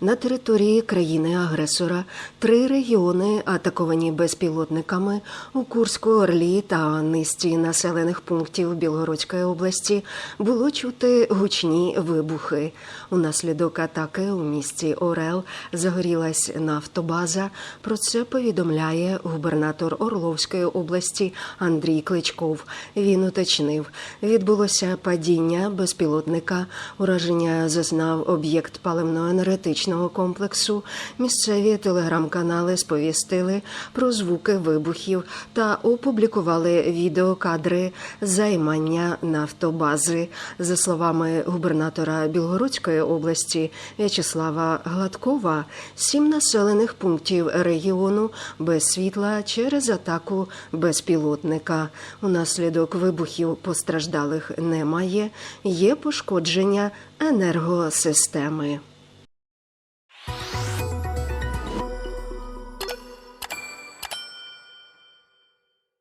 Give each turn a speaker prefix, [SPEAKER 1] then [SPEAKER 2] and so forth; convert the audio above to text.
[SPEAKER 1] На території країни-агресора три регіони, атаковані безпілотниками у Курську, Орлі та низці населених пунктів Білгородської області, було чути гучні вибухи. Унаслідок атаки у місті Орел загорілась нафтобаза. Про це повідомляє губернатор Орловської області Андрій Кличков. Він уточнив, відбулося падіння безпілотника, ураження зазнав об'єкт паливно-енергетичного комплексу. Місцеві телеграм-канали сповістили про звуки вибухів та опублікували відеокадри займання нафтобази. За словами губернатора Білгородської області В'ячеслава Гладкова, сім населених пунктів регіону без світла через атаку безпілотника. Унаслідок вибухів постраждалих немає. Є пошкодження енергосистеми.